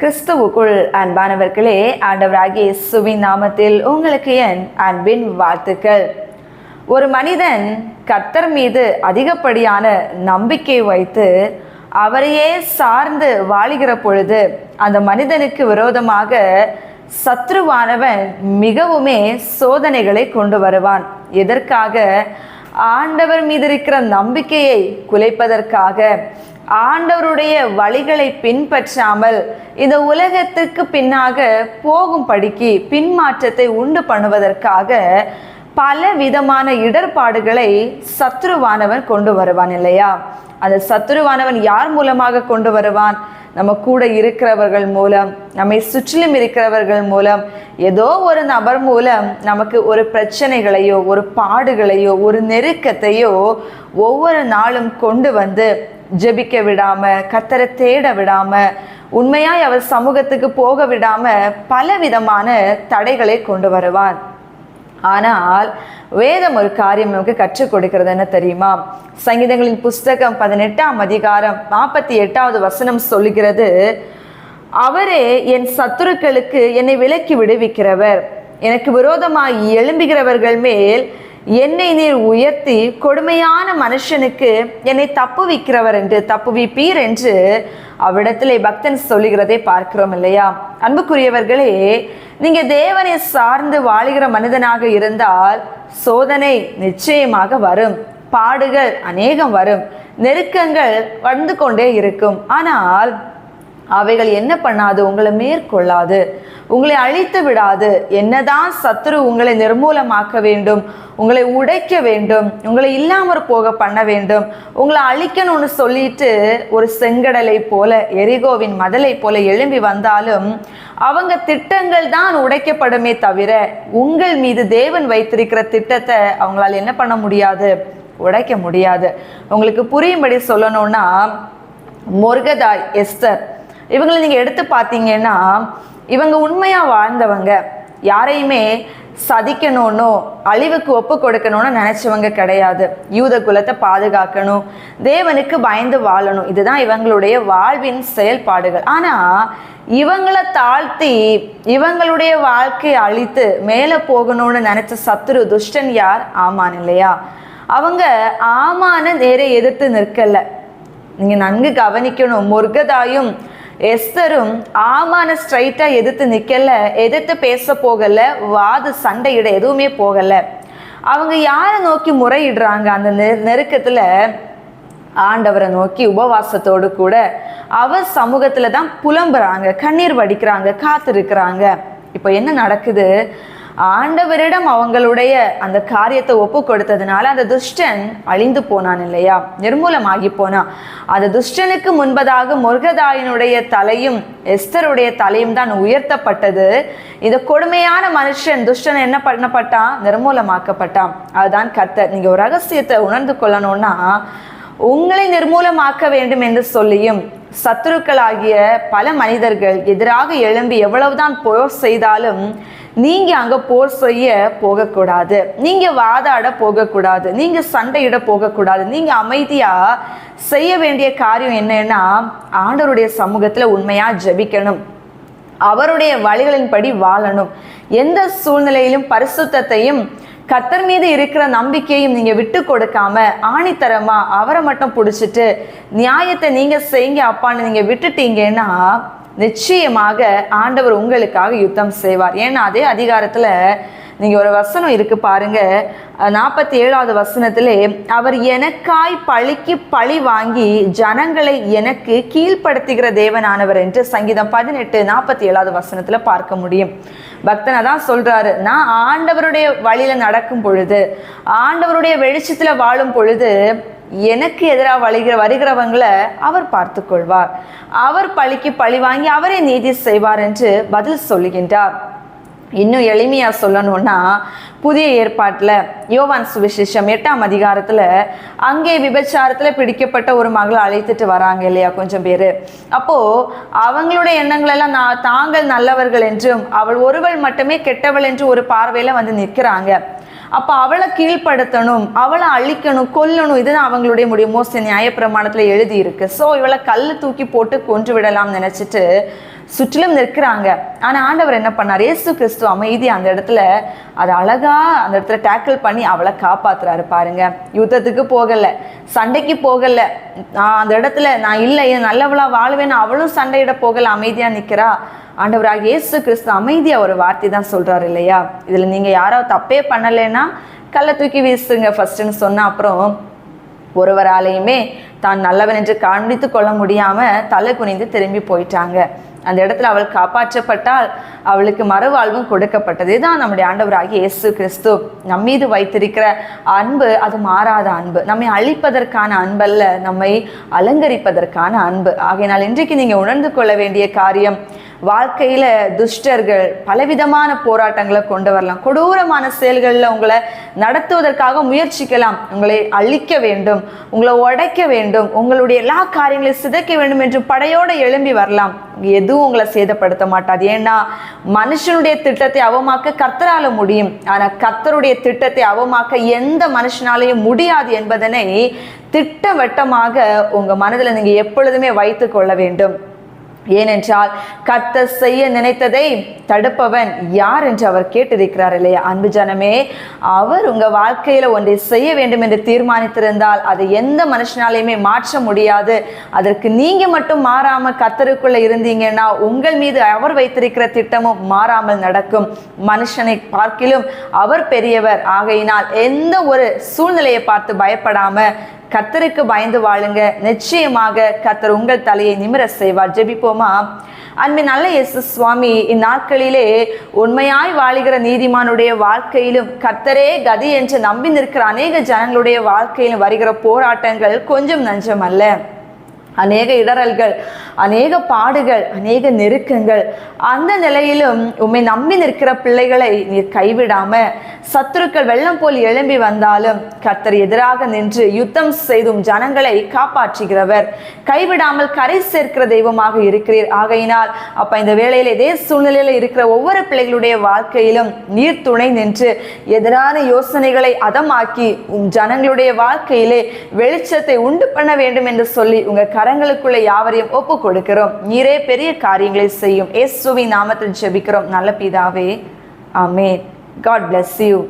கிறிஸ்துவுக்குள் அன்பானவர்களே ஆண்டவராகிய இயேசுவின் நாமத்தில் உங்களுக்கு என் அன்பின் வாழ்த்துக்கள். ஒரு மனிதன் கர்த்தர் மீது அதிகப்படியான நம்பிக்கை வைத்து அவரையே சார்ந்து வாழுகிற பொழுது அந்த மனிதனுக்கு விரோதமாக சத்ருவானவன் மிகவுமே சோதனைகளை கொண்டு வருவான். எதற்காக? ஆண்டவர் மீது இருக்கிற நம்பிக்கையை குலைப்பதற்காக. ஆண்டவருடைய வழிகளை பின்பற்றாமல் இந்த உலகத்துக்கு பின்னாக போகும்படிக்கு பின்மாற்றத்தை உண்டு பண்ணுவதற்காக பல விதமான இடர்பாடுகளை சத்ருவானவன் கொண்டு வருவான் இல்லையா? அந்த சத்ருவானவன் யார் மூலமாக கொண்டு வருவான்? நம்ம கூட இருக்கிறவர்கள் மூலம் நம்மை சுற்றிலும் இருக்கிறவர்கள் மூலம் ஏதோ ஒரு நபர் மூலம் நமக்கு ஒரு பிரச்சனைகளையோ ஒரு பாடுகளையோ ஒரு நெருக்கத்தையோ ஒவ்வொரு நாளும் கொண்டு வந்து ஜெபிக்க விடாம கத்தரை தேட விடாம உண்மையாய் அவர் சமூகத்துக்கு போக விடாம பல விதமான தடைகளை கொண்டு வருவார். ஆனால் வேதம் ஒரு காரியம் நமக்கு கற்றுக் கொடுக்கிறது என்ன தெரியுமா? சங்கீதங்களின் புஸ்தகம் பதினெட்டாம் அதிகாரம் நாற்பத்தி எட்டாவது வசனம் சொல்லுகிறது அவரே என் சத்துருக்களுக்கு என்னை விலக்கி விடுவிக்கிறவர். எனக்கு விரோதமாய் எழும்புகிறவர்கள் மேல் என்னை நீர் உயர்த்தி கொடுமையான மனுஷனுக்கு என்னை தப்புவிக்கிறவர் என்று தப்புவிப்பீர் என்று அவ்விடத்திலே பக்தன் சொல்லுகிறதை பார்க்கிறோம் இல்லையா? அன்புக்குரியவர்களே நீங்க தேவனை சார்ந்து வாழுகிற மனிதனாக இருந்தால் சோதனை நிச்சயமாக வரும். பாடுகள் அநேகம் வரும். நெருக்கங்கள் வந்து கொண்டே இருக்கும். ஆனால் அவைகள் என்ன பண்ணாது? உங்களை மேற்கொள்ளாது. உங்களை அழித்து விடாது. என்னதான் சத்துரு உங்களை நிர்மூலமாக்க வேண்டும் உங்களை உடைக்க வேண்டும் உங்களை இல்லாமற் போக பண்ண வேண்டும் உங்களை அழிக்கணும்னு சொல்லிட்டு ஒரு செங்கடலை போல எரிகோவின் மதலை போல எழும்பி வந்தாலும் அவங்க திட்டங்கள் தான் உடைக்கப்படுமே தவிர உங்கள் மீது தேவன் வைத்திருக்கிற திட்டத்தை அவங்களால என்ன பண்ண முடியாது? உடைக்க முடியாது. உங்களுக்கு புரியும்படி சொல்லணும்னா முருகதாய் எஸ்தர் இவங்களை நீங்கள் எடுத்து பார்த்தீங்கன்னா இவங்க உண்மையாக வாழ்ந்தவங்க. யாரையுமே சதிக்கணும்னோ அழிவுக்கு ஒப்பு கொடுக்கணும்னு நினச்சவங்க கிடையாது. யூத குலத்தை பாதுகாக்கணும் தேவனுக்கு பயந்து வாழணும். இதுதான் இவங்களுடைய வாழ்வின் செயல்பாடுகள். ஆனால் இவங்களை தாழ்த்தி இவங்களுடைய வாழ்க்கையை அழித்து மேலே போகணும்னு நினச்ச சத்துரு துஷ்டன் யார்? ஆமான் இல்லையா? அவங்க ஆமான நேரை எதிர்த்து நிற்கல. நீங்க நன்கு கவனிக்கணும். முருகதாயும் எஸ்தரும் ஆமான ஸ்ட்ரைட்டாக எதிர்த்து நிற்கலை எதிர்த்து பேச போகலை வாது சண்டையிட எதுவுமே போகலை. அவங்க யாரை நோக்கி முறையிடுறாங்க? அந்த நெ நெருக்கத்தில் ஆண்டவரை நோக்கி உபவாசத்தோடு கூட அவர் சமூகத்தில் தான் புலம்புறாங்க கண்ணீர் வடிக்கிறாங்க காத்திருக்கிறாங்க. இப்போ என்ன நடக்குது? ஆண்டவரிடம் அவங்களுடைய அந்த காரியத்தை ஒப்பு கொடுத்ததுனால அந்த துஷ்டன் அழிந்து போனான் இல்லையா? நிர்மூலமாகி போனான் அந்த துஷ்டனுக்கு முன்பதாக முருகதாயினுடைய தலையும் எஸ்தருடைய தலையும் தான் உயர்த்தப்பட்டது. இந்த கொடுமையான மனுஷன் துஷ்டன் என்ன பண்ணப்பட்டான்? நிர்மூலமாக்கப்பட்டான். அதுதான் கத்தர் நீங்க ஒரு ரகசியத்தை உணர்ந்து கொள்ளணும்னா உங்களை நிர்மூலமாக்க வேண்டும் என்று சொல்லியும் சத்துருக்களாகிய பல மனிதர்கள் எதிராக எழும்பி எவ்வளவுதான் போர் செய்தாலும் நீங்கள் அங்கே போர் செய்ய போகக்கூடாது. நீங்கள் வாதாட போகக்கூடாது. நீங்கள் சண்டையிட போகக்கூடாது. நீங்கள் அமைதியாக செய்ய வேண்டிய காரியம் என்னன்னா ஆண்டவருடைய சமூகத்தில் உண்மையாக ஜெபிக்கணும். அவருடைய வழிகளின்படி வாழணும். எந்த சூழ்நிலையிலும் பரிசுத்தத்தையும் கத்தர் மீது இருக்கிற நம்பிக்கையும் நீங்கள் விட்டு கொடுக்காம ஆணித்தரமா அவரை மட்டும் பிடிச்சிட்டு நியாயத்தை நீங்கள் செய்யுங்க அப்பான்னு நீங்கள் விட்டுட்டீங்கன்னா நிச்சயமாக ஆண்டவர் உங்களுக்காக யுத்தம் செய்வார். ஏன்னா அதே அதிகாரத்துல நீங்க ஒரு வசனம் இருக்கு பாருங்க. நாற்பத்தி ஏழாவது வசனத்திலே அவர் எனக்காய் பழிக்கு பழி வாங்கி ஜனங்களை எனக்கு கீழ்ப்படுத்துகிற தேவனானவர் என்று சங்கீதம் பதினெட்டு நாற்பத்தி ஏழாவது வசனத்துல பார்க்க முடியும். பக்தனை தான் சொல்றாரு நான் ஆண்டவருடைய வழியில நடக்கும் பொழுது ஆண்டவருடைய வெளிச்சத்துல வாழும் பொழுது எனக்கு எதிராக வழிகிற வருகிறவங்களை அவர் பார்த்து கொள்வார் அவர் பழிக்கு பழி வாங்கி அவரே நீதி செய்வார் என்று பதில் சொல்லுகின்றார். இன்னும் எளிமையாக சொல்லணும்னா புதிய ஏற்பாட்டில் யோவான் சுவிசேஷம் எட்டாம் அதிகாரத்தில் அங்கே விபச்சாரத்தில் பிடிக்கப்பட்ட ஒரு மகளை அழைத்துட்டு வராங்க இல்லையா கொஞ்சம் பேர். அப்போது அவங்களுடைய எண்ணங்களெல்லாம் நான் தாங்கள் நல்லவர்கள் என்றும் அவள் ஒருவள் மட்டுமே கெட்டவள் என்று ஒரு பார்வையில் வந்து நிற்கிறாங்க. அப்போ அவளை கீழ்ப்படுத்தணும் அவளை அழிக்கணும் கொல்லணும் இதுதான் அவங்களுடைய முடிவு. மோஸ்ட் நியாயப்பிரமாணத்தில் எழுதியிருக்கு. ஸோ இவளை கல் தூக்கி போட்டு கொன்று விடலாம் நினச்சிட்டு சுற்றிலும் நிற்கிறாங்க. ஆனால் ஆண்டவர் என்ன பண்ணார்? ஏசு கிறிஸ்து அமைதி அந்த இடத்துல அதை அழகாக அந்த இடத்துல டேக்கிள் பண்ணி அவளை காப்பாத்துறாரு பாருங்க. யுத்தத்துக்கு போகலை சண்டைக்கு போகலை. நான் அந்த இடத்துல நான் இல்லை நல்லவளாக நல்லவளா அவளும் சண்டையிட போகலை அமைதியாக நிற்கிறா ஆண்டவராக இயேசு கிறிஸ்து அமைதியாக ஒரு வார்த்தை தான் சொல்கிறாரு இல்லையா? இதில் நீங்கள் யாராவது தப்பே பண்ணலைன்னா கல்லை தூக்கி வீசுங்க ஃபர்ஸ்ட்னு சொன்ன அப்புறம் ஒருவராலையுமே தான் நல்லவன் என்று காண்பித்து கொள்ள முடியாமல் தலை குனிந்து திரும்பி போயிட்டாங்க. அந்த இடத்துல அவள் காப்பாற்றப்பட்டால் அவளுக்கு மறுவாழ்வும் கொடுக்கப்பட்டது. இதுதான் நம்முடைய ஆண்டவராகிய இயேசு கிறிஸ்து. நம் மீது வைத்திருக்கிற அன்பு அது மாறாத அன்பு. நம்மை அழிப்பதற்கான அன்பல்ல நம்மை அலங்கரிப்பதற்கான அன்பு. ஆகையினால் இன்றைக்கு நீங்கள் உணர்ந்து கொள்ள வேண்டிய காரியம் வாழ்க்கையில துஷ்டர்கள் பலவிதமான போராட்டங்களை கொண்டு வரலாம். கொடூரமான செயல்களில் உங்களை நடத்துவதற்காக முயற்சிக்கலாம். உங்களை அழிக்க வேண்டும் உங்களை உடைக்க வேண்டும் உங்களுடைய எல்லா காரியங்களையும் சிதைக்க வேண்டும் என்று படையோடு எழும்பி வரலாம். எதுவும் உங்களை சேதப்படுத்த மாட்டாது. ஏன்னா மனுஷனுடைய திட்டத்தை அவமாக்க கர்த்தரால முடியும். ஆனால் கர்த்தருடைய திட்டத்தை அவமாக்க எந்த மனுஷனாலையும் முடியாது என்பதனை திட்டவட்டமாக உங்க மனதில் நீங்க எப்பொழுதுமே வைத்துக் கொள்ள வேண்டும். ஏனென்றால் கத்த செய்ய நினைத்ததை தடுப்பவன் யார் என்று அவர் கேட்டிருக்கிறார் இல்லையா? அன்பு ஜனமே அவர் உங்க வாழ்க்கையில ஒன்றை செய்ய வேண்டும் என்று தீர்மானித்திருந்தால் அதை எந்த மனுஷனாலையுமே மாற்ற முடியாது. அதற்கு நீங்க மட்டும் மாறாம கர்த்தருக்குள்ள இருந்தீங்கன்னா உங்கள் மீது அவர் வைத்திருக்கிற திட்டமும் மாறாமல் நடக்கும். மனுஷனை பார்க்கிலும் அவர் பெரியவர். ஆகையினால் எந்த ஒரு சூழ்நிலையை பார்த்து பயப்படாம கத்தருக்கு பயந்து வாழுங்க. நிச்சயமாக கத்தர் உங்கள் தலையை நிமிர செய்வார். ஜெபிப்போமா? அன்பு நல்ல இயேசு சுவாமி இந்நாட்களிலே உண்மையாய் வாழுகிற நீதிமானுடைய வாழ்க்கையிலும் கத்தரே கதி என்று நம்பி நிற்கிற அநேக ஜனங்களுடைய வாழ்க்கையிலும் வருகிற போராட்டங்கள் கொஞ்சம் நஞ்சம் அல்ல அநேக இடரல்கள் அநேக பாடுகள் அநேக நெருக்கங்கள். அந்த நிலையிலும் உண்மை நம்பி நிற்கிற பிள்ளைகளை நீர் கைவிடாம சத்துருக்கள் வெள்ளம் போல் எழும்பி வந்தாலும் கர்த்தர் எதிராக நின்று யுத்தம் செய்தும் ஜனங்களை காப்பாற்றுகிறவர். கைவிடாமல் கரை சேர்க்கிற தெய்வமாக இருக்கிறீர். ஆகையினால் அப்ப இந்த வேளையில் இதே சூழ்நிலையில இருக்கிற ஒவ்வொரு பிள்ளைகளுடைய வாழ்க்கையிலும் நீர் துணை நின்று எதிரான யோசனைகளை அதமாக்கி உம் ஜனங்களுடைய வாழ்க்கையிலே வெளிச்சத்தை உண்டு பண்ண வேண்டும் என்று சொல்லி உங்க கரங்களுக்குள்ள யாவரையும் ஒப்பு கொடுக்கிறோம். நீரே பெரிய காரியங்களை செய்யும். எஸ் சுவி நாமத்தில் ஜெபிக்கிறோம். நல்ல பிதாவே. அமே காட் பிளஸ் யூ